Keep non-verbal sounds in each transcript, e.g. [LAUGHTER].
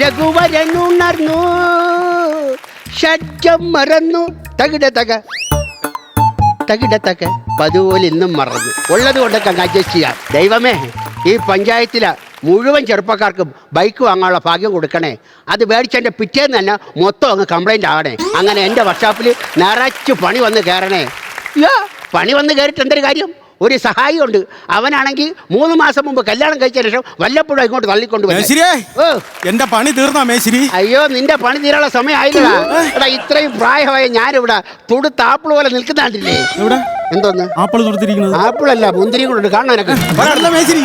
രഘുവരനുണർന്നു ഷഡ്ജം മറന്നു. തകിട തക. തകിട തക. പതുപോലെ ഇന്നും മറന്നു. ഉള്ളത് കൊണ്ടൊക്കെ അഡ്ജസ്റ്റ് ചെയ്യാം. ദൈവമേ ഈ പഞ്ചായത്തിലെ മുഴുവൻ ചെറുപ്പക്കാർക്കും ബൈക്ക് വാങ്ങാനുള്ള ഭാഗ്യം കൊടുക്കണേ. അത് മേടിച്ചെന്റെ പിറ്റേന്ന് തന്നെ മൊത്തം അങ്ങ് കംപ്ലൈന്റ് ആവണേ അങ്ങനെ എന്റെ വർക്ക്ഷോപ്പിൽ നിറച്ച് പണി വന്ന് കയറണേ. പണി വന്ന് കയറിയിട്ട് എന്തൊരു കാര്യം? ഒരു സഹായി ഉണ്ട് അവനാണെങ്കിൽ മൂന്ന് മാസം മുമ്പ് കല്യാണം കഴിച്ച ശേഷം വല്ലപ്പോഴും ഇങ്ങോട്ട് തള്ളിക്കൊണ്ട് എന്റെ പണി തീർന്നാ മേശിരി? അയ്യോ നിന്റെ പണി തീരാനുള്ള സമയമായില്ലടാ. എടാ ഇത്രയും പ്രായമായ ഞാനിവിടെ തുടുത്ത ആപ്പിൾ പോലെ നിൽക്കുന്നാണ്ടില്ലേ? എന്തോന്ന്? ആപ്പിൾ കൊടുത്തിരിക്കുന്നത് ആപ്പിൾ അല്ല മുന്തിരി കൂടെ കാണാനൊക്കെ [LAUGHS] മേശിരി.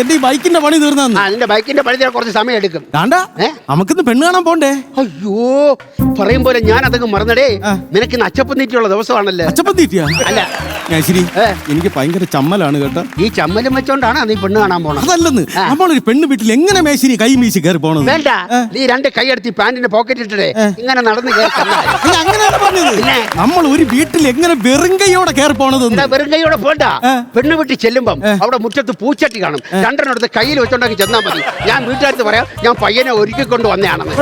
എന്റെ ഈ ബൈക്കിന്റെ പണി തീർന്നു ആ നിന്റെ ബൈക്കിന്റെ പണി തീരാൻ കുറച്ച് സമയം എടുക്കും. വേണ്ട? നമുക്കിന്ന് പെണ്ണ് കാണാൻ പോണ്ടേ? അയ്യോ പറയും പോലെ ഞാൻ അതങ്ങ് മറന്നടേ. നിനക്ക് ഇന്ന് അച്ചപ്പം തീറ്റിയുള്ള ദിവസമാണല്ലേ? അച്ചപ്പം തീറ്റിയാ അല്ല. മേശിരി എനിക്ക് ഭയങ്കര ചമ്മലാണ് കേട്ടോ. ഈ ചമ്മലും വെച്ചോണ്ടാണ് നീ പെണ്ണ് കാണാൻ പോണത്. അതല്ലെന്ന്. നമ്മളൊരു പെണ്ണ് വീട്ടിൽ എങ്ങനെ മേശിരി കൈ വീശി കയറി പോണത്? വേണ്ട. നീ രണ്ട് കൈ എടുത്ത് പാന്റിന്റെ പോക്കറ്റ് ഇട്ടിട്ടേ ഇങ്ങനെ നടന്ന് കയറി അങ്ങനെയാണ് പറഞ്ഞത്. നമ്മൾ ഒരു വീട്ടിൽ എങ്ങനെ വെറുങ്കയോടെ കൈയോടെ കയറി പോണത് എന്താ വെറും കൈയോടെ പോണ്ട. പെണ്ണ് വീട്ടിൽ ചെല്ലുമ്പം അവിടെ മുറ്റത്ത് പൂച്ചട്ടി കാണും. രണ്ടെണ്ണം എടുത്ത് കയ്യിൽ വെച്ചോണ്ടാക്കി ചെന്നാൽ മതി. ഞാൻ വീട്ടുകാർക്ക് പറയാം ഞാൻ പയ്യനെ ഒരുക്കി കൊണ്ട് വന്നതാണെന്ന്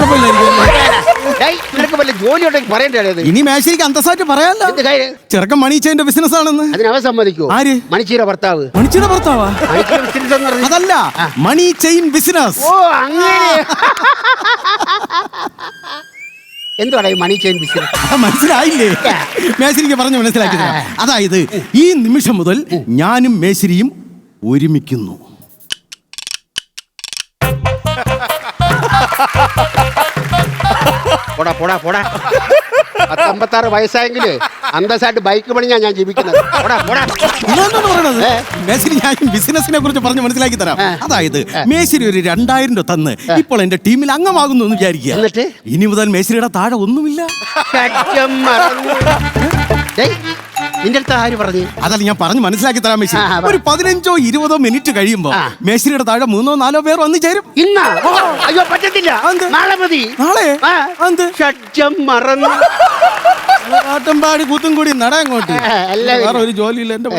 ഡേയ്, നിനക്ക് വല്ല ജോലി ഉണ്ടെങ്കിൽ പറയണ്ടേ ഇനി മേശരിക്ക് അന്തസ്സായിട്ട് പറയാല്ല എന്ത് കാര്യം? ചെറുക്കൻ മണീച്ചതിന്റെ ബിസിനസ് ആണെന്ന്. അതിനവ സമ്മതിക്കൂ ആര്? മണിച്ചീര ഭർത്താവ്. ഭർത്താവാ? അതല്ല മണി ചെയിൻ ബിസിനസ് ഓ അങ്ങനെ. [LAUGHS] എന്തുവാടാ ഈ മണി ചെയിൻ ബിസിനസ് മനസ്സിലായില്ലേ? മേശരിക്ക് പറഞ്ഞു മനസ്സിലാക്കി. അതായത് ഈ നിമിഷം മുതൽ ഞാനും മേശരിയും ഒരുമിക്കുന്നു. പോടാ പോടാ പോടാ. പത്തമ്പത്താറ് വയസ്സായെങ്കിൽ അന്തസ്സായിട്ട് ബൈക്ക് പണിഞ്ഞാ ഞാൻ ജീവിക്കുന്നത്. മേശരി ഞാൻ ബിസിനസിനെ കുറിച്ച് പറഞ്ഞ് മനസ്സിലാക്കി തരാം. അതായത് മേശരി ഒരു രണ്ടായിരം രൂപ തന്ന് ഇപ്പോൾ എന്റെ ടീമിൽ അംഗമാകുന്നു എന്ന് വിചാരിക്കുക. എന്നിട്ട്? ഇനി മുതൽ മേശിരിയുടെ താഴെ ഒന്നുമില്ല. നിന്റെ അടുത്ത് ആര് പറഞ്ഞു? അതല്ല ഞാൻ പറഞ്ഞു മനസ്സിലാക്കി തരാൻ പറ. ഒരു പതിനഞ്ചോ ഇരുപതോ മിനിറ്റ് കഴിയുമ്പോ. മേശരിയുടെ താഴെ മൂന്നോ നാലോ പേർ വന്നു ചേരും. ഇന്നാ? അയ്യോ പറ്റത്തില്ല. നാളെ മതി. നാളെ. എന്ത് ഷഡ്ജം മറന്നു. പാട്ടും പാടി കൂത്തും കൂടി നട അങ്ങോട്ട് വേറെ ഒരു ജോലിയില്ല എന്റെ.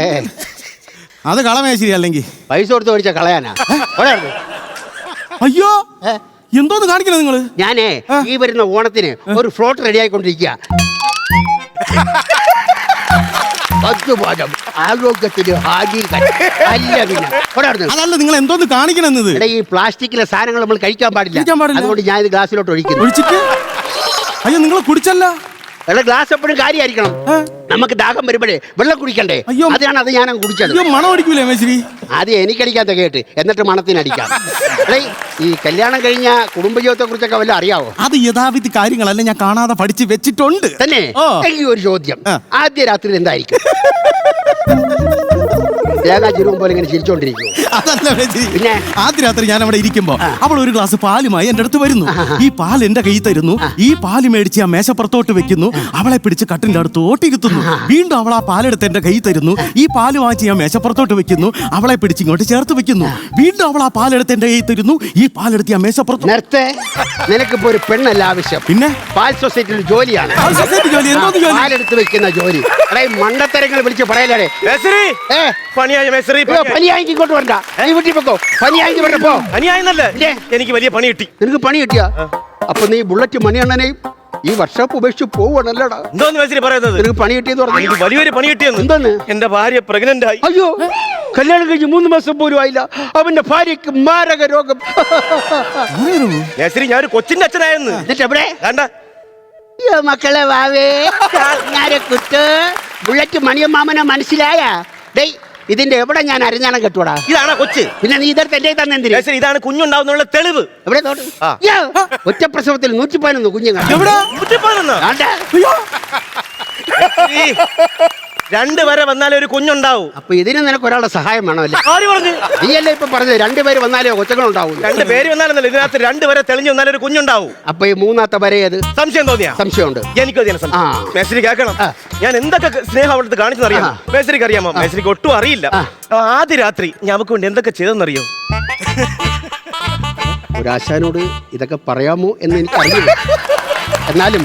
അത് കളമേശരി അല്ലെങ്കിൽ. പൈസ കൊടുത്ത് മേടിച്ച കളയാനാ. അയ്യോ എന്തോന്ന് കാണിക്കണ നിങ്ങൾ? ഞാനേ ഈ വരുന്ന ഓണത്തിന് ഒരു ഫ്ലോട്ട് റെഡി ആയിക്കൊണ്ടിരിക്കുക പത്തുപാദം ആരോഗ്യത്തിന് ഹാനികരം അല്ല പിന്നെ അതല്ല നിങ്ങൾ എന്തോന്ന് കാണിക്കണെന്നത്? എടാ ഈ പ്ലാസ്റ്റിക്കിലെ സാധനങ്ങൾ നമ്മൾ കഴിക്കാൻ പാടില്ല. കഴിക്കാൻ പാടില്ല. അതുകൊണ്ട് ഞാൻ ഇത് ഗ്ലാസ്സിലോട്ട് ഒഴിക്കുന്നു. ഒഴിച്ചിട്ട്? അയ്യോ നിങ്ങൾ കുടിച്ചല്ല? എടാ ഗ്ലാസ് എപ്പോഴും കാര്യമായിരിക്കണം? നമുക്ക് ദാഹം വരുമ്പോഴേ വെള്ളം കുടിക്കണ്ടേ? അയ്യോ. അതാണ് അത് ഞാൻ കുടിച്ചത്. മണമടിക്കൂലേ മണം അടിക്കൂലേ മേശരി? ആദ്യം എനിക്കടിക്കാൻ കേട്ട് എന്നിട്ട് മണത്തിനടിക്കാം അല്ലേ ഈ കല്യാണം കഴിഞ്ഞ കുടുംബജീവിതത്തെ കുറിച്ചൊക്കെ വല്ല അറിയാവോ? അത് യഥാവിധി കാര്യങ്ങളല്ല ഞാൻ കാണാതെ പഠിച്ച് വെച്ചിട്ടുണ്ട്. തന്നെ. എനിക്ക് ഒരു ചോദ്യം. ആദ്യ രാത്രി എന്തായിരിക്കും? [LAUGHS] തേങ്ങാ ചുരുവും പോലെ ഇങ്ങനെ ചിരിച്ചോണ്ടിരിക്കും അതല്ല മേശരി പിന്നെ? ആദ്യ രാത്രി ഞാൻ അവിടെ ഇരിക്കുമ്പോ അവൾ ഒരു ഗ്ലാസ് പാലുമായി എന്റെ അടുത്ത് വരുന്നു. ഈ പാൽ എന്റെ കയ്യിൽ തരുന്നു. ഈ പാൽ മേടിച്ച് ആ മേശപ്പുറത്തോട്ട് വെക്കുന്നു. അവളെ പിടിച്ച് കട്ടിന്റെ അടുത്ത് ഇരുത്തുന്നു വീണ്ടും അവൾ ആ പാലെടുത്ത് എന്റെ കയ്യിൽ തരുന്നു. ഈ പാൽ വാങ്ങിച്ച് ഞാൻ മേശപ്പുറത്തോട്ട് വെക്കുന്നു. അവളെ പിടിച്ച് ഇങ്ങോട്ട് ചേർത്ത് വെക്കുന്നു. വീണ്ടും അവൾ ആ പാലെടുത്ത് എന്റെ കയ്യിൽ തരുന്നു. ഈ പാലെടുത്ത് ഞാൻ മേശപ്പുറത്ത് നേരത്തെ നിനക്കിപ്പോ ഒരു പെണ്ണല്ല ആവശ്യം. പിന്നെ? പാൽ സൊസൈറ്റിയിൽ ജോലിയാണ്. ആ, സൊസൈറ്റി ജോലി? എന്തോന്ന് ജോലി? പാലെടുത്ത് വെക്കുന്ന ജോലി. എടേ ഈ മണ്ടത്തരങ്ങൾ വിളിച്ച് പറയലേ മേസ്ത്രി ഇങ്ങോട്ട് വരണ്ട. നീ വീട്ടിൽ വരണ്ട പോ. എനിക്ക് വലിയ പണി കിട്ടി. നിനക്ക് പണി കിട്ടിയാ? അപ്പൊ നീ ബുള്ളറ്റ് മണിയണ്ണനെയും ഈ വർഷോപ്പ് ഉപേക്ഷിച്ച് പോവാണല്ലടാ എന്തോന്ന് പറയുന്നത്? നിനക്ക് പണി കിട്ടിയെന്ന് പറഞ്ഞു? എനിക്ക് വലിയൊരു പണി കിട്ടിയെന്ന്. എന്താണ്? എന്റെ ഭാര്യ പ്രഗ്നന്റ് ആയി. അയ്യോ കല്യാണം കഴിഞ്ഞ് മൂന്ന് മാസം പോലും ആയില്ല. അവന്റെ ഭാര്യക്ക് മാരക രോഗം. ഞാൻ ഒരു കൊച്ചിന്റെ അച്ഛനായെന്ന്. എന്നിട്ട് എവിടെ? കണ്ട മക്കളെ വാവേ. കുത്ത്. ബുള്ളറ്റ് മണിയമ്മാമനെ മനസ്സിലായ? ഡേയ് ഇതിന്റെ എവിടെ ഞാൻ അരഞ്ഞാണം കെട്ടൂടാ ഇതാണ് കൊച്ച്? പിന്നെ നീ ഇതെടുത്ത് എന്റെ തന്നെ എന്തിന്? ഇതാണ് കുഞ്ഞുണ്ടാവുന്നുള്ള തെളിവ്. എവിടെ നോട്ട് ആ. യ്യോ, ഒറ്റ പ്രസവത്തിൽ നൂറ്റി പതിനൊന്ന് കുഞ്ഞുങ്ങൾ എവിടെ കുറ്റിപ്പാണെന്ന് ആണ്ടെ. ഈ രണ്ട് വരെ വന്നാലേ ഒരു കുഞ്ഞുണ്ടാവും. അപ്പൊ ഇതിന് നിനക്ക് ഒരാളുടെ സഹായം വേണമല്ലേ? ആര് പറഞ്ഞു? നീയല്ലേ ഇപ്പൊ പറഞ്ഞത്? രണ്ടുപേര് വന്നാലേ കൊച്ചുകളുണ്ടാവും രണ്ട് പേര് വന്നാലെന്നല്ല ഇതിനകത്ത് രണ്ട് വരെ തെളിഞ്ഞു വന്നാലേ ഒരു കുഞ്ഞുണ്ടാവും. അപ്പൊ ഈ മൂന്നാമത്തെ മൂന്നാത്ത ഏത്? സംശയം തോന്നിയാ? സംശയമുണ്ട്. എനിക്കും അതിനെ ആ. മേസ്ത്രി കേൾക്കണം. ആ. ഞാൻ എന്തൊക്കെ സ്നേഹം അവിടുത്തെ കാണിച്ചെന്നറിയാം അറിയാം ആ. അറിയാമോ? മേശ്രിക്ക് ഒട്ടും അറിയില്ല. ആ. ആദ്യ രാത്രി ഞാൻ അവക്ക് വേണ്ടി എന്തൊക്കെ ചെയ്തെന്നറിയോ ഒരാശാനോട് ഇതൊക്കെ പറയാമോ എന്ന് എനിക്ക് അറിയില്ല എന്നാലും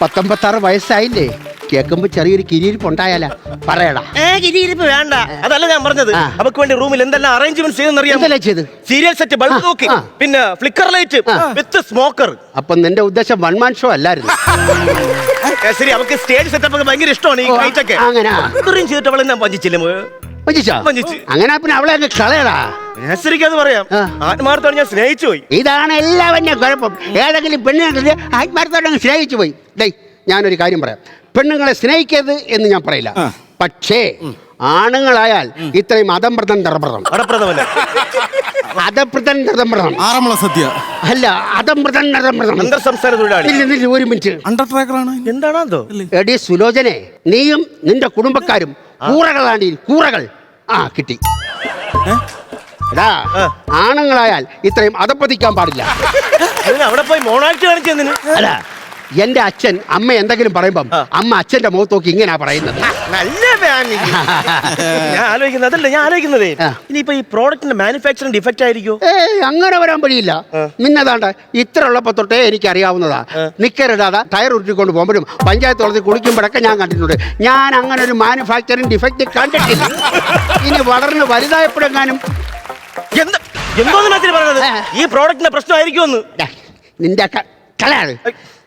പത്തൊമ്പത്താറ് വയസ്സായില്ലേ? കേൾക്കുമ്പോ ചെറിയൊരു കിരിയിരിപ്പ് ഉണ്ടായാലാ? പറയടാ. ഏ കിരിയിരിപ്പ് വേണ്ട. അതല്ല ഞാൻ പറഞ്ഞത്. അവക്ക് വേണ്ടി റൂമിൽ എന്തെല്ലാം അറേഞ്ച്മെന്റ് ചെയ്തെന്നറിയാം എന്തല്ലേ ചെയ്ത്? സീരിയൽ സെറ്റ് ബൾബ് നോക്കി. പിന്നെ ഫ്ലിക്കർ ലൈറ്റ് വിത്ത് സ്മോക്കർ അപ്പൊ നിന്റെ ഉദ്ദേശം വൺ മാൻ ഷോ അല്ലായിരുന്നു. ശരി അവക്ക് സ്റ്റേജ് സെറ്റപ്പ് ഒക്കെ ഭയങ്കര ഇഷ്ടമാണ് ഈ ലൈറ്റ് ലൈറ്റൊക്കെ അങ്ങനെ. ഇത്രയും ചെയ്തിട്ട് അവൾ എന്നാ മോയെ? അങ്ങനെ പിന്നെ അവളെ കളയടാ. അത് പറയാം. ആത്മാർത്ഥമാണ് ഞാൻ സ്നേഹിച്ചു പോയി. ഇതാണ് എല്ലാവരും കുഴപ്പം. ഏതെങ്കിലും പെണ്ണിനെ ആത്മാർത്ഥത്തോടെ അങ്ങ് സ്നേഹിച്ചു പോയി. ഡേയ് ഞാനൊരു കാര്യം പറയാം. പെണ്ണുങ്ങളെ സ്നേഹിക്കരുത് എന്ന് ഞാൻ പറയില്ല. പക്ഷേ ആണുങ്ങളായാൽ ഇത്രയും അതംപ്രതം തറപ്രതം അതപ്രതം തറപ്രതം ആറന്മുള സദ്യ. അല്ല അതംപ്രതം തറപ്രതം അന്തർ സംസ്ഥാന തൊഴിലാളി. ഇല്ല, ഇല്ല, ഒരു മിനിറ്റ്. അണ്ടർട്രാക്കറാണ് എന്താണോ എടി സുലോചനെ നീയും നിന്റെ കുടുംബക്കാരും കൂറകളാണ് കൂറകൾ. ആ കിട്ടി. എടാ. ആണുങ്ങളായാൽ ഇത്രയും അതപ്പതിക്കാൻ പാടില്ല. അതിന് അവിടെ പോയി മോണാക്ട് കാണിച്ചു അല്ല എന്റെ അച്ഛൻ അമ്മ എന്തെങ്കിലും പറയുമ്പം അമ്മ അച്ഛന്റെ മുഖത്ത് നോക്കി ഇങ്ങനെയാ പറയുന്നത്. നല്ല ഫാമിലി [LAUGHS] ഞാൻ ആലോചിക്കുന്നത് അതല്ല ഞാൻ ആലോചിക്കുന്നതേ. ഇനിയിപ്പോ ഈ പ്രോഡക്റ്റിന്റെ മാനുഫാക്ചറിംഗ് ഡിഫക്റ്റ് ആയിരിക്കോ? ഏയ് അങ്ങനെ വരാൻ വഴിയില്ല. നിന്നതാണ്ട് ഇത്ര ഉള്ളപ്പോ തൊട്ടേ എനിക്ക് അറിയാവുന്നതാ. നിക്കറിടാതെ ടയർ ഉരുട്ടിക്കൊണ്ട് പോകുമ്പോഴും പഞ്ചായത്ത് വളർത്തി കുളിക്കുമ്പോഴൊക്കെ ഞാൻ കണ്ടിട്ടുണ്ട്. ഞാൻ അങ്ങനെ ഒരു മാനുഫാക്ചറിംഗ് ഡിഫക്റ്റ് കണ്ടിട്ടില്ല. [LAUGHS] ഇനി വളർന്ന് വലുതായപ്പോഴെങ്ങാനും എന്താ? പറഞ്ഞത്? ഈ പ്രോഡക്റ്റിന്റെ പ്രശ്നമായിരിക്കുമെന്ന്. ഡാ, നിന്റെ കലയാണ് കളയാണ്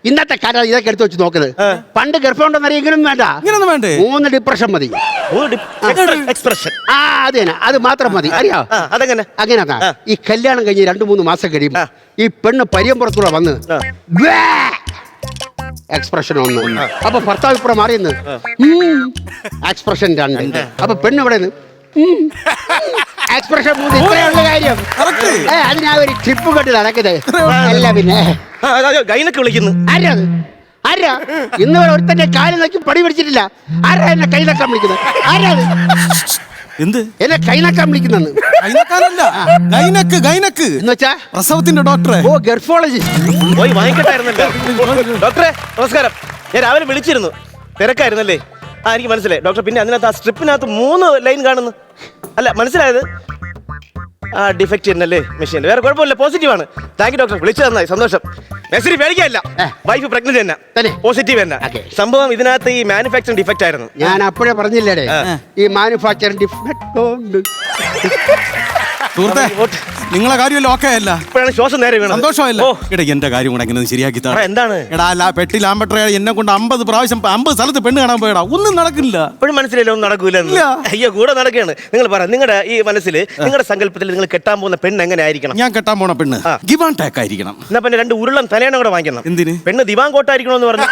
ഇന്നത്തെ കാര്യം ഇതൊക്കെ എടുത്ത് വെച്ച് നോക്കുന്നത് പണ്ട് ഗർഭമുണ്ടെന്ന് അറിയെങ്കിലും വേണ്ട. ഇങ്ങനൊന്നും വേണ്ടേ? മൂന്ന് ഡിപ്രഷൻ മതി. എക്സ്പ്രഷൻ ആ. അത് തന്നെ. അത് മാത്രം മതി. അറിയാ? അതെങ്ങനെ? അങ്ങനെ ഈ കല്യാണം കഴിഞ്ഞ് രണ്ട് മൂന്ന് മാസം കഴിയുമ്പോ ഈ പെണ്ണ് പരിയമ്പുറത്തൂടെ വന്ന് എക്സ്പ്രഷൻ ഒന്ന് അപ്പൊ ഭർത്താവ് ഇപ്പുറം മാറിയെന്ന്. എക്സ്പ്രഷൻ രണ്ട്. അപ്പൊ പെണ്ണ് ഇവിടെ എക്സ്പ്രഷൻ മൂന്ന്. ഇത്രയുള്ള കാര്യം. അതിനാ ഒരു ട്രിപ്പ് കെട്ടി നടക്കുന്നത് അല്ല പിന്നെ. ഗൈനക്ക് വിളിക്കുന്നു. ആരാ അത്? ആരാ? ഇന്ന് വരെ ഒരുത്തന്റെ കാൽ നോക്കി പടി പിടിച്ചിട്ടില്ല. ആരാ എന്നെ കൈനക്കാൻ വിളിക്കുന്നത്? ആരാ അത്? എന്ത്? എന്നെ കൈനക്കാൻ വിളിക്കുന്നെന്ന് ഗൈനക്കാരല്ല ഗൈനക്ക് ഗൈനക്ക്. എന്ന് വെച്ചാ? പ്രസവത്തിന്റെ ഡോക്ടറെ. ഓ ഗർഫോളജിസ്റ്റ് പോയി വാങ്ങിക്കട്ടായിരുന്നല്ലോ. ഡോക്ടറെ നമസ്കാരം. ഞാൻ രാവിലെ വിളിച്ചിരുന്നു. തിരക്കായിരുന്നല്ലേ? ആ എനിക്ക് മനസ്സിലായി. ഡോക്ടർ പിന്നെ അതിനകത്ത് ആ സ്ട്രിപ്പിനകത്ത് മൂന്ന് ലൈൻ കാണുന്നു. അല്ല മനസ്സിലായത്? ആ ഡിഫക്റ്റ് തന്നെയല്ലേ മെഷീൻ വേറെ കുഴപ്പമില്ല പോസിറ്റീവ് ആണ്. താങ്ക് യു ഡോക്ടർ വിളിച്ചു തന്നായി സന്തോഷം. മെസ്സിന് പേടിക്കാനില്ല. വൈഫ് പ്രഗ്നന്റ് തന്നെ? പോസിറ്റീവ് തന്നെ. സംഭവം ഇതിനകത്ത് ഈ മാനുഫാക്ചറിംഗ് ഡിഫക്റ്റ് ആയിരുന്നു. ഞാൻ അപ്പോഴേ പറഞ്ഞില്ലേ ഈ മാനുഫാക്ചറിംഗ് ഡിഫക്റ്റ് സുഹൃത്തെ നിങ്ങളെ കാര്യമല്ല ഓക്കെ അല്ല? ഇപ്പോഴാണ് ശ്വാസം നേരെ വീണത്. സന്തോഷമല്ല എടാ എന്റെ കാര്യം കൂടെ എങ്ങനെ ശരിയാക്കി താ. എന്താണ്? എടാ അല്ല പെട്ടി ലാമ്പട്ടറ എന്നെ കൊണ്ട് അമ്പത് പ്രാവശ്യം അമ്പത് സ്ഥലത്ത് പെണ്ണ് കാണാൻ പോയടാ. ഒന്നും നടക്കില്ല. ഇപ്പോഴും മനസ്സിലല്ലോ ഒന്നും നടക്കൂല. അയ്യോ കൂടെ നടക്കുകയാണ്. നിങ്ങൾ പറ നിങ്ങളുടെ ഈ മനസ്സിൽ നിങ്ങളുടെ സങ്കല്പത്തിൽ നിങ്ങൾ കെട്ടാൻ പോകുന്ന പെണ്ണ് എങ്ങനെ ആയിരിക്കണം? ഞാൻ കെട്ടാൻ പോണ പെണ്ണ്. ദിവാൻ ടാക്ക് ആയിരിക്കണം. എന്നാ പിന്നെ രണ്ട് ഉരുളൻ തലേണ കൂടെ വാങ്ങിക്കണം. എന്തിന്? പെണ്ണ് ദിവാൻ കോട്ടായിരിക്കണം എന്ന് പറഞ്ഞു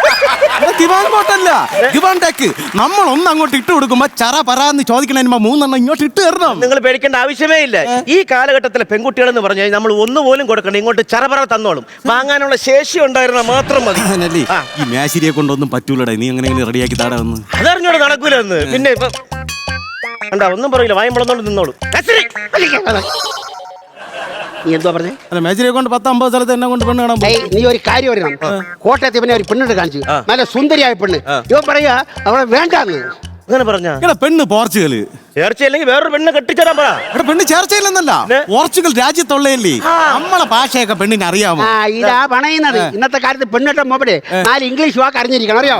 ദിവാൻ കോട്ടല്ല. ദിവാൻ ടാക്ക് ടേക്ക് നമ്മൾ ഒന്ന് അങ്ങോട്ട് ഇട്ട് കൊടുക്കുമ്പോ ചറ പറാന്ന് ചോദിക്കണ മൂന്നെണ്ണം ഇങ്ങോട്ട് ഇട്ട് തരണം. നിങ്ങൾ പേടിക്കേണ്ട ആവശ്യമേ ഇല്ല. ഈ കാലഘട്ടത്തിലെ പെൺകുട്ടികൾ എന്ന് പറഞ്ഞാൽ നമ്മൾ ഒന്ന് പോലും കൊടുക്കണം ഇങ്ങോട്ട് ചറപറ തന്നോളും. വാങ്ങാനുള്ള ശേഷി ഉണ്ടായിരുന്ന മാത്രം മതി. [LAUGHS] അതല്ലേ ആ. ഈ മേശിരിയെ കൊണ്ടൊന്നും പറ്റൂലടാ. നീ അങ്ങനെ റെഡിയാക്കി താടാ ഒന്ന് അതറിഞ്ഞോട് നടക്കൂല എന്ന് പിന്നെ ഇപ്പൊ കണ്ടാ ഒന്നും പറയില്ല. വായം വളർന്നോണ്ട് നിന്നോളൂ. നസ്രി! നീ പറഞ്ഞേ? അല്ല മേശിരിയെ കൊണ്ട് പത്ത് അമ്പത് സ്ഥലത്ത് എന്നെ കൊണ്ട് പെണ്ണ് കാണാൻ പോയി ഏയ്, നീ ഒരു കാര്യം അറിയണം. കോട്ടയത്ത് ഇവനെ ഒരു പെണ്ണിട്ട് കാണിച്ചു. നല്ല സുന്ദരിയായ പെണ്ണ്. ഇവ ഇവൻ പറയാ അവളെ വേണ്ടാന്ന്. അങ്ങനെ പറഞ്ഞ? എടാ പെണ്ണ് പോർച്ചുഗൽ ചേർച്ചയില്ലെങ്കിൽ വേറൊരു പെണ്ണ് കെട്ടിച്ചേരാൻ പറ. എടാ പെണ്ണ് ചേർച്ചയില്ലെന്നല്ല? പോർച്ചുഗൽ രാജ്യത്തുള്ളയല്ലേ നമ്മളെ ഭാഷയൊക്കെ പെണ്ണിന് അറിയാമോ? ആ ഇതാ പണയുന്നത്. ഇന്നത്തെ കാലത്ത് പെണ്ണിട്ട മൊബൈൽ നാല് ഇംഗ്ലീഷ് വാക്ക് അറിഞ്ഞിരിക്കണം അറിയോ?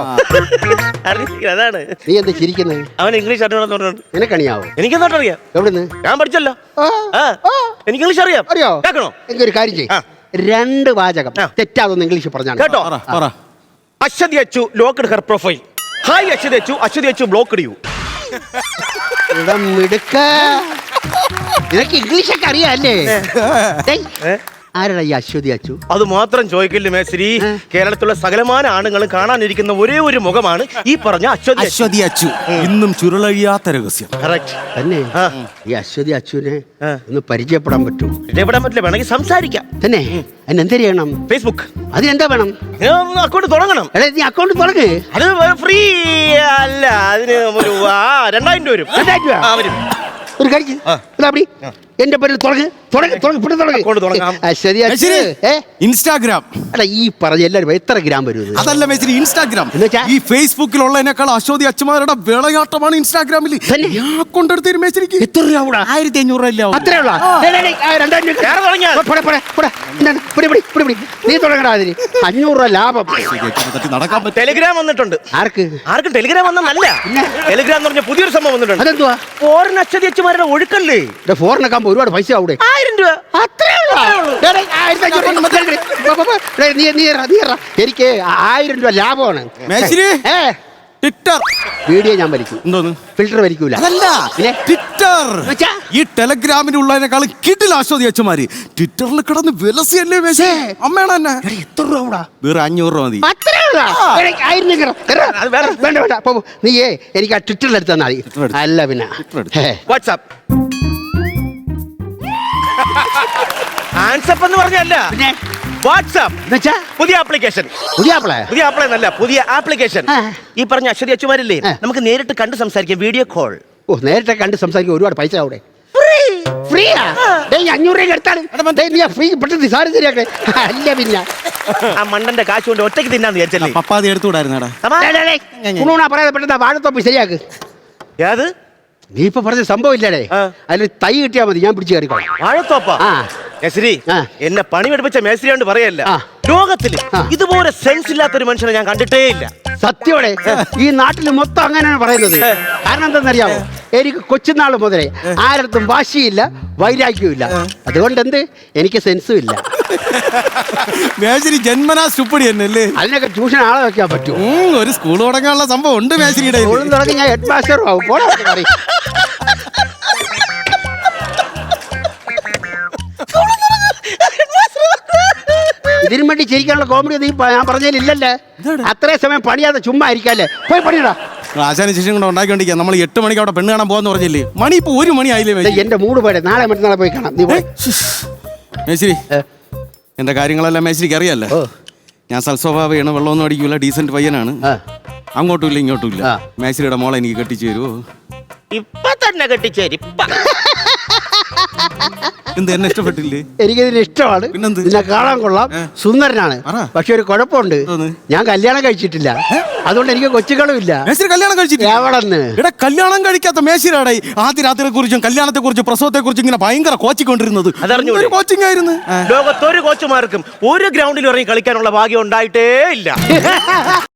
അതാണ്. നീ എന്താ ചിരിക്കുന്നത് അവൻ ഇംഗ്ലീഷ് പറഞ്ഞോണ്ട്. നിനക്കണിയാവോ എനിക്കെന്നോട്ട് അറിയാം. എവിടുന്ന്? ഞാൻ പഠിച്ചല്ലോ. എനിക്ക് ഇംഗ്ലീഷ് അറിയാം. അറിയോ? കേൾക്കണോ എനിക്കൊരു കാര്യം ചെയ്യാം. രണ്ട് വാചകം. തെറ്റാതൊന്ന് ഇംഗ്ലീഷ് പറഞ്ഞാണ് കേട്ടോ? Aswathy Achu locked her profile hi Aswathy Achu. Aswathy Achu block ഇടിയൂ ഇടം മിടുക്ക. നിനക്ക് ഇംഗ്ലീഷൊക്കെ അറിയാം അറിയാല്ലേ? ആരാടാ ഈ അശ്വതി അച്ചു? അത് മാത്രം ചോദിക്കില്ല മേശ്രീ കേരളത്തിലുള്ള സകലമാന ആണുങ്ങളും കാണാനിരിക്കുന്ന ഒരേ ഒരു മുഖമാണ് ഈ പറഞ്ഞ അശ്വതി അച്ചു. അശ്വതി അച്ചു. ഇന്നും ചുരുളഴിയാത്ത രഹസ്യം. കറക്റ്റ് തന്നെ ആ. ഈ അശ്വതി അച്ചുവിനെ ആ. ഒന്ന് പരിചയപ്പെടാൻ പറ്റൂ. എവിടെ പറ്റില്ല. വേണമെങ്കിൽ സംസാരിക്കാം. തന്നെ? അതിന് എന്ത് ചെയ്യണം? ഫേസ്ബുക്ക് അതിനെന്താ വേണം? അക്കൗണ്ട് തുടങ്ങണം. എടാ നീ അക്കൗണ്ട് തുടങ്ങ്. അത് ഫ്രീ അല്ല. അതിന് ഒരു ആ രണ്ടായിരം രൂപ വരും. രണ്ടായിരം രൂപ? ആ വരും. ഒരു കഴിച്ച് ആ. ഇതാ അപ്പടി എന്റെ പേരിൽ തുടങ്ങ്. തുടങ്ങ് തുടങ്ങ് ഇവിടെ കൊണ്ട് തുടങ്ങാം. തുടങ്ങ്. ആ, ശരി അച്ഛൻ. മേശ്ശേരി, ഏ? ഇൻസ്റ്റാഗ്രാം. അല്ല ഈ പറഞ്ഞ എല്ലാവരും എത്ര ഗ്രാം വരും അതല്ല മേശ്ശേരി ഇൻസ്റ്റാഗ്രാം? ഈ ഫേസ്ബുക്കിലുള്ളതിനേക്കാൾ അശോധി അച്ഛന്മാരുടെ വിളയാട്ടമാണ് ഇൻസ്റ്റാഗ്രാമിൽ കൊണ്ടെടുത്തു ഞാൻ കൊണ്ടെടുത്തൊരു മേശ്ശേരിക്ക് എത്ര രൂപ കൂടാ ആയിരത്തി അഞ്ഞൂറ് അത്രേ ഉള്ള? രൂപ പിടി. നീ തുടങ്ങടാ അതിന്. അഞ്ഞൂറ് രൂപ ലാഭം. ടെലിഗ്രാം വന്നിട്ടുണ്ട്. ആർക്ക്? ആർക്കും ടെലിഗ്രാം വന്നല്ല ടെലിഗ്രാം എന്ന് പറഞ്ഞ പുതിയൊരു സംഭവം വന്നിട്ടുണ്ട്. അതെന്തുവാ? ഫോറിൻ അച്ചടിയച്ചുമാരുടെ ഒഴുക്കല്ലേ? ഫോറിനൊക്കെ ആകുമ്പോ ഒരുപാട് പൈസ ആവൂടെ ആയിരം രൂപ അത്രേ ഉള്ളൂ. ഡേ, ഡേ, ആയിരത്തി അഞ്ഞൂറ് കൊണ്ട് മതി. പോ, പോ, പോ. ഡേ, നീ നീ ഇറ, നീ ഇറ. എനിക്ക് ആയിരം രൂപ ലാഭമാണ് ഏ ട്വിറ്റർ വീഡിയോ ഞാൻ വലിക്കും എന്തോന്ന് ഫിൽറ്റർ വലിക്കൂല അതല്ല പിന്നെ? ട്വിറ്റർ എന്നുവെച്ചാ? ഈ കിട്ടില്ല അശ്വതി അച്ഛന്മാര് ട്വിറ്ററിൽ കിടന്ന് വിലസിയല്ലേ മേശേ അമ്മയാണ് എന്നെ എടാ, എത്ര രൂപ കൂടാ വേറെ അഞ്ഞൂറ് രൂപ മതി അത്രേ ഉള്ളൂ. എടാ, ആയിരം രൂപ ഇറ. ഇറ. അത് വേറെ. വേണ്ട വേണ്ട പോ, പോ. നീയേ എനിക്ക് ആ ട്വിറ്ററിൽ മതി എടുത്ത്. അല്ല പിന്നെ എടുത്ത്. വാട്സാപ്പ് ആൻസപ്പ് എന്ന് പറഞ്ഞല്ല പിന്നെ? വാട്സാപ്പ് എന്നുവെച്ചാ പുതിയ ആപ്ലിക്കേഷൻ പുതിയ ആപ്പിളെ? പുതിയ ആപ്പിളെ എന്നല്ല പുതിയ ആപ്ലിക്കേഷൻ ആ. ഈ പറഞ്ഞ അശ്വതി അച്ചുമാരില്ലേ ആ. നമുക്ക് നേരിട്ട് കണ്ട് സംസാരിക്കാം വീഡിയോ കോൾ ഓ നേരിട്ട് കണ്ട് സംസാരിക്കാം ഒരുപാട് പൈസ അവിടെ ഫ്രീയാ ഡേയ് അഞ്ഞൂറ് രൂപ എടുത്താണ് ഡേയ് നീ ഫ്രീ പെട്ടെന്ന് സാറ് ശരിയാക്കണേ. അല്ല പിന്നെ. ആ മണ്ടന്റെ കാശ് കൊണ്ട് ഒറ്റയ്ക്ക് തിന്നാന്ന് വിചാരിച്ചല്ലേ? പപ്പാതി എടുത്തുകൂടായിരുന്നടാ അമ്മാ, ഡേയ്, ഡേയ്, ഡേയ്. കുണുണ പറയാതെ പെട്ടെന്ന് ആ വാഴത്തോപ്പ് ശരിയാക്ക്. ഏത്? നീ ഇപ്പൊ പറഞ്ഞ സംഭവം ഇല്ലടേ. ആ. തൈ കിട്ടിയാൽ മതി ഞാൻ പിടിച്ചു കയറിക്കോളാം. വാഴത്തോപ്പ? ആ. മേശ്രി. എന്നെ പണി പഠിപ്പിച്ച മേശ്രി കൊണ്ട് പറയല്ല ലോകത്തിൽ. ഇതുപോലെ സെൻസ് ഇല്ലാത്ത ഒരു മനുഷ്യനെ ഞാൻ കണ്ടിട്ടേ ഇല്ല സത്യോടെ ഈ നാട്ടിൽ മൊത്തം അങ്ങനെയാണ് പറയുന്നത്. കാരണം എന്തെന്നറിയാമോ എനിക്ക് കൊച്ചുനാൾ മുതലേ ആരടുത്തും വാശിയില്ല വൈരാഗ്യവും അതുകൊണ്ട് എന്ത് എനിക്ക് സെൻസും ഇല്ല. മേശരി ജന്മനാ സ്റ്റുപ്പടി തന്നെ അതിനൊക്കെ ട്യൂഷൻ ആളെ വെക്കാൻ പറ്റും ഒരു സ്കൂൾ തുടങ്ങാനുള്ള സംഭവം ഉണ്ട് മേശരിയുടെ. സ്കൂളിൽ തുടങ്ങി ഞാൻ ഹെഡ് മാസ്റ്ററും ആവും ഇതിനു വേണ്ടി ചിരിക്കാനുള്ള കോമഡി നീ പ- ഞാൻ പറഞ്ഞതിലില്ലല്ലേ? അത്രേ സമയം പണിയാതെ ചുമ്മാ ഇരിക്കല്ലേ? പോയി പണിയടാ. ആശാന ശിഷ്യം ഉണ്ടാക്കിക്കൊണ്ടിരിക്കുക നമ്മൾ എട്ട് മണിക്ക് അവിടെ പെണ്ണ് കാണാൻ പോകാന്ന് പറഞ്ഞില്ലേ? മണി ഇപ്പൊ ഒരു മണി ആയില്ലേ ദേ, മേശരി എന്റെ മൂട് പോടെ നാളെ മറ്റന്നാളെ പോയി കാണാം. നീ പോയി. മേശരി ഏ. എന്റെ കാര്യങ്ങളെല്ലാം മേശരിക്ക് അറിയാലോ ഓ. ഞാൻ സൽസ്വഭാവയാണ് വെള്ളമൊന്നും അടിക്കൂല ഡീസന്റ് പയ്യനാണ്. ആ. അങ്ങോട്ടും ഇല്ല ഇങ്ങോട്ടും ഇല്ല. ആ. മേശരിയുടെ മോളെ എനിക്ക് കെട്ടിച്ചു തരുമോ ഇപ്പൊ തന്നെ കെട്ടിച്ചേരി ഇപ്പൊ. എന്ത് എന്നെ ഇഷ്ടപ്പെട്ടില്ലേ? എനിക്കിതിന് ഇഷ്ടമാണ്. പിന്നെന്ത്? നിന്നെ കാണാൻ കൊള്ളാം. സുന്ദരനാണ്. പറ. പക്ഷെ ഒരു കുഴപ്പമുണ്ട്. എന്തോന്ന്? ഞാൻ കല്യാണം കഴിച്ചിട്ടില്ല. അതുകൊണ്ട് എനിക്ക് കൊച്ചുകളും ഇല്ല. മേശരി കല്യാണം കഴിച്ചിട്ട് എവിടെന്ന്? എടാ കല്യാണം കഴിക്കാത്ത മേശിരാടെ ആദ്യ രാത്രിയെ കുറിച്ചും കല്യാണത്തെ കുറിച്ചും പ്രസവത്തെ കുറിച്ചും ഇങ്ങനെ ഭയങ്കര കോച്ചിങ് കൊണ്ടിരുന്നത്. അതറിഞ്ഞൂടെ? കോച്ചിങ് ആയിരുന്നു? ലോകത്തൊരു കോച്ചുമാർക്കും ഒരു ഗ്രൗണ്ടിൽ ഇറങ്ങി കളിക്കാനുള്ള ഭാഗ്യം ഉണ്ടായിട്ടേ ഇല്ല. [LAUGHS]